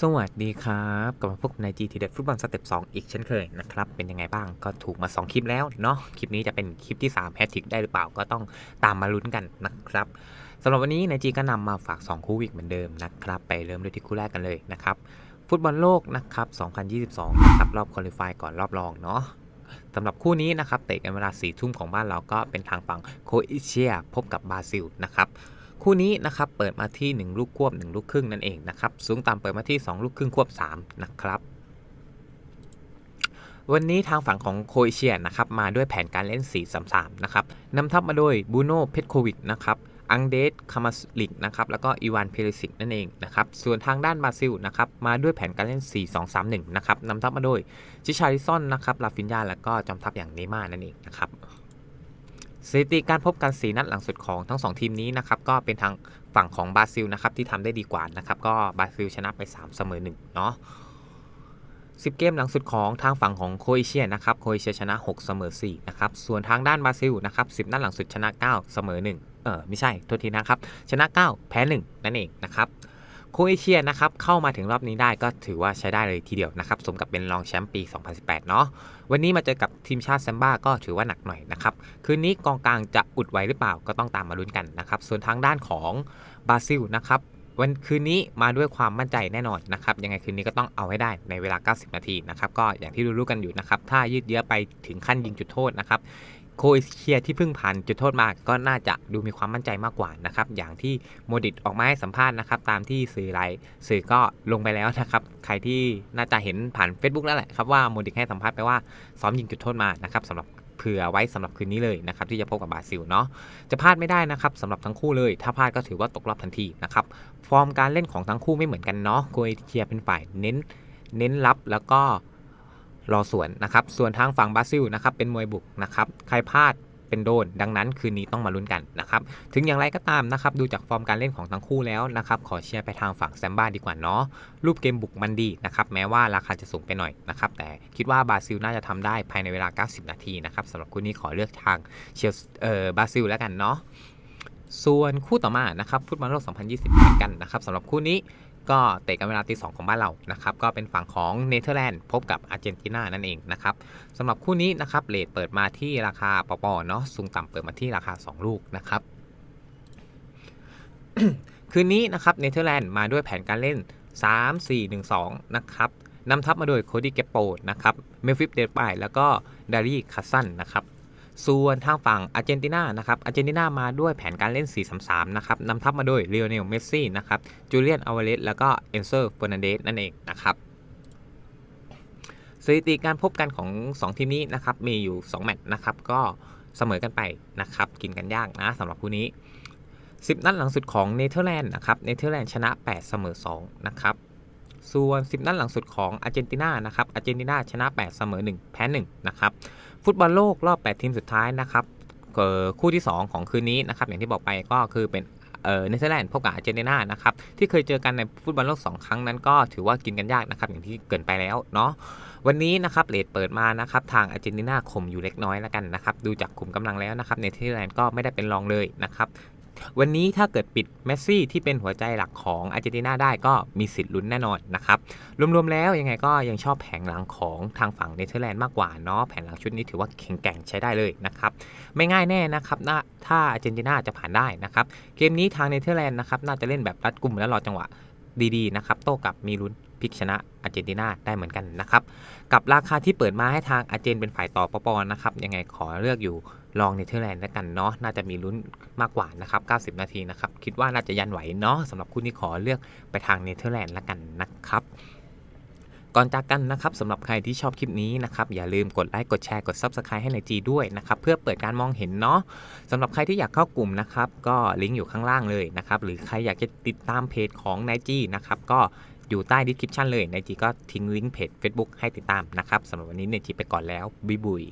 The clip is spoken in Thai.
สวัสดีครับกลับมาพบกับนายจีทีเด็ดฟุตบอลสเต็ป2อีกเช่นเคยนะครับ เป็นยังไงบ้างก็ถูกมา 2 คลิปแล้วเนาะคลิปนี้จะเป็นคลิปที่3แฮตทิกได้หรือเปล่าก็ต้องตามมาลุ้นกันนะครับสำหรับวันนี้นายจีก็นำมาฝาก 2 คู่วิกเหมือนเดิมนะครับ ไปเริ่มด้วยที่คู่แรกกันเลยนะครับ ฟุตบอลโลกนะครับ 2022 นะครับ รอบคอลิฟายก่อนรอบรองเนาะสำหรับคู่นี้นะครับเตะกันเวลา4ทุ่มของบ้านเราก็เป็นทางฝั่งโครเอเชียพบกับบราซิลนะครับ คู่นี้นะครับเปิดมาที่ 1 ลูกควบ 1 ลูกครึ่งนั่นเองนะครับสูงต่ำเปิดมาที่ 2 ลูกครึ่งควบ 3 นะครับวันนี้ทางฝั่งของโครเอเชียนะครับมาด้วยแผนการเล่น 4-3-3 นะครับนำทัพมาโดยบูโน่เพชโควิดนะครับอังเดสคามาสลิกนะครับแล้วก็อีวานเพลิสิกนั่นเองนะครับส่วนทางด้านบราซิลนะครับมาด้วยแผนการเล่น 4-2-3-1 นะครับนำทัพมาโดยชิชาริซอนนะครับลาฟินยาแล้วก็จอมทัพอย่างเนม่านั่นเองนะครับ สถิติการพบกัน4นัดหลังสุดของทั้ง 2 ทีมนี้นะครับก็เป็นทางฝั่งของบราซิลนะครับที่ทำได้ดีกว่านะครับก็บราซิลชนะไป 3 เสมอ1เนาะ10 เกมหลังสุดของทางฝั่งของโคเอเชียนะครับโคเอเชียชนะ 6 เสมอ4นะครับส่วนทางด้านบราซิลนะครับ10 นัดหลังสุดชนะ 9 เสมอ1เออไม่ใช่โทษทีนะครับชนะ 9 แพ้ 1 นั่นเองนะครับ โคเอเชียนะครับเข้ามาถึงรอบนี้ได้ก็ถือว่าใช้ได้เลยทีเดียวนะครับสมกับเป็นรองแชมป์ปี 2018 เนาะวันนี้มาเจอกับทีมชาติแซมบ้าก็ถือว่าหนักหน่อยนะครับคืนนี้กองกลางจะอุดไว้หรือเปล่าก็ต้องตามมาลุ้นกันนะครับส่วนทางด้านของบราซิลนะครับวันคืนนี้มาด้วยความมั่นใจแน่นอนนะครับยังไงคืนนี้ก็ต้องเอาให้ได้ในเวลา 90 นาทีนะครับก็อย่างที่รู้ๆกันอยู่นะครับถ้ายืดเยื้อไปถึงขั้นยิงจุดโทษนะครับ โคเอเชียที่เพิ่งผ่านจุดโทษมาก็น่าจะดูมีความมั่นใจมากกว่านะครับอย่างที่โมดิตออกมาให้สัมภาษณ์นะครับตามที่สื่อไลน์สื่อก็ลงไปแล้วนะครับใครที่น่าจะเห็นผ่าน Facebook แล้วแหละครับว่าโมดิตให้สัมภาษณ์ไปว่าซ้อมยิงจุดโทษมานะครับสำหรับเผื่อไว้สำหรับคืนนี้เลยนะครับที่จะพบกับบราซิลเนาะจะพลาดไม่ได้นะครับสำหรับทั้งคู่เลย ถ้าพลาดก็ถือว่าตกรอบทันทีนะครับฟอร์มการเล่นของทั้งคู่ไม่เหมือนกันเนาะโคเอเชียเป็นฝ่ายเน้น เน้นรับแล้วก็ รอส่วนนะครับส่วนทางฝั่งบราซิลนะครับเป็นมวยบุกนะครับใครพลาดเป็นโดนดังนั้นคืนนี้ต้องมาลุ้นกันนะครับถึงอย่างไรก็ตามนะครับดูจากฟอร์มการเล่นของทั้งคู่แล้วนะครับขอเชียร์ไปทางฝั่งแซมบ้าดีกว่าเนาะรูปเกมบุกมันดีนะครับแม้ว่าราคาจะสูงไปหน่อยนะครับแต่คิดว่าบราซิลน่าจะทำได้ภายในเวลา 90 นาทีนะครับสำหรับคู่นี้ขอเลือกทางเชียร์เอ่อบราซิลแล้วกันเนาะส่วนคู่ต่อมานะครับฟุตบอลโลก 2020กันนะครับสำหรับคู่นี้ ก็เตะกันเวลาตีสองของบ้านเรานะครับก็เป็นฝั่งของเนเธอร์แลนด์พบกับอาร์เจนตินานั่นเองนะครับสำหรับคู่นี้นะครับเลทเปิดมาที่ราคาปอๆเนาะสูงต่ำเปิดมาที่ราคา 2 ลูกนะครับคืนนี้นะครับเนเธอร์แลนด์มาด้วยแผนการเล่น 3 4 1 2 นะครับนำทัพมาโดยโคดี้เกปโปนะครับเมลฟิปเดปายแล้วก็ดารีคัสซันนะครับ ส่วนทางฝั่งอาร์เจนตินานะครับอาร์เจนตินามาด้วยแผนการเล่น 4-3-3 นะครับนำทัพมาโดยเลโอเนลเมสซี่นะครับจูเลียนอาวาเลสแล้วก็เอนเซอร์เฟอร์นันเดสนั่นเองนะครับสถิติการพบกันของ 2 ทีมนี้นะครับมีอยู่ 2 แมตช์นะครับก็เสมอกันไปนะครับกินกันยากนะสำหรับคู่นี้ 10 นัดหลังสุดของเนเธอร์แลนด์นะครับเนเธอร์แลนด์ชนะ 8 เสมอ 2 นะครับ ส่วน 10 นัดหลังสุดของอาร์เจนตินานะครับอาร์เจนตินาชนะ 8 เสมอ 1 แพ้ 1 นะครับฟุตบอลโลกรอบ 8 ทีมสุดท้ายนะครับเอ่อคู่ที่ 2 ของคืนนี้นะครับอย่างที่บอกไปก็คือเป็นเนเธอร์แลนด์พบกับอาร์เจนตินานะครับที่เคยเจอกันในฟุตบอลโลก 2 ครั้งนั้นก็ถือว่ากินกันยากนะครับอย่างที่เกินไปแล้วเนาะวันนี้นะครับเลทเปิดมานะครับทางอาร์เจนตินาข่มอยู่เล็กน้อยแล้วกันนะครับดูจากขุมกำลังแล้วนะครับเนเธอร์แลนด์ก็ไม่ได้เป็นรองเลยนะครับ วันนี้ถ้าเกิดปิดเมสซี่ที่เป็นหัวใจหลักของอาร์เจนตินาได้ก็มีสิทธิ์ลุ้นแน่นอนนะครับ รวมๆแล้วยังไงก็ยังชอบแผงหลังของทางฝั่งเนเธอร์แลนด์มากกว่าเนาะแผงหลังชุดนี้ถือว่าแข็งแกร่งใช้ได้เลยนะครับ ไม่ง่ายแน่นะครับน่าถ้าอาร์เจนตินาจะผ่านได้นะครับ เกมนี้ทางเนเธอร์แลนด์นะครับน่าจะเล่นแบบรัดกลุ่มและรอจังหวะดีๆนะครับโต้กลับมีลุ้น พลิกชนะอาร์เจนตินาได้เหมือนกันนะครับกับราคาที่เปิดมาให้ทางอาร์เจนเป็นฝ่ายต่อปอๆนะครับยังไงขอเลือกอยู่ลองเนเธอร์แลนด์แล้วกันเนาะน่าจะมีลุ้นมากกว่านะครับ 90 นาทีนะครับ คิดว่าน่าจะยันไหวเนาะสำหรับคู่นี้ขอเลือกไปทางเนเธอร์แลนด์แล้วกันนะครับก่อนจากกันนะครับสำหรับใครที่ชอบคลิปนี้นะครับ อย่าลืมกดไลค์กดแชร์กด Subscribe ให้ในจีด้วยนะครับ เพื่อเปิดการมองเห็นเนาะสำหรับใครที่อยากเข้ากลุ่มนะครับ ก็ลิงก์อยู่ข้างล่างเลยนะครับ หรือใครอยากจะติดตามเพจของนายจีนะครับ ก็ อยู่ใต้ดีสคริปชันเลยในจีก็ทิ้งลิงก์เพจ Facebook ให้ติดตามนะครับสำหรับวันนี้นจีไปก่อนแล้วบ๊ายบุย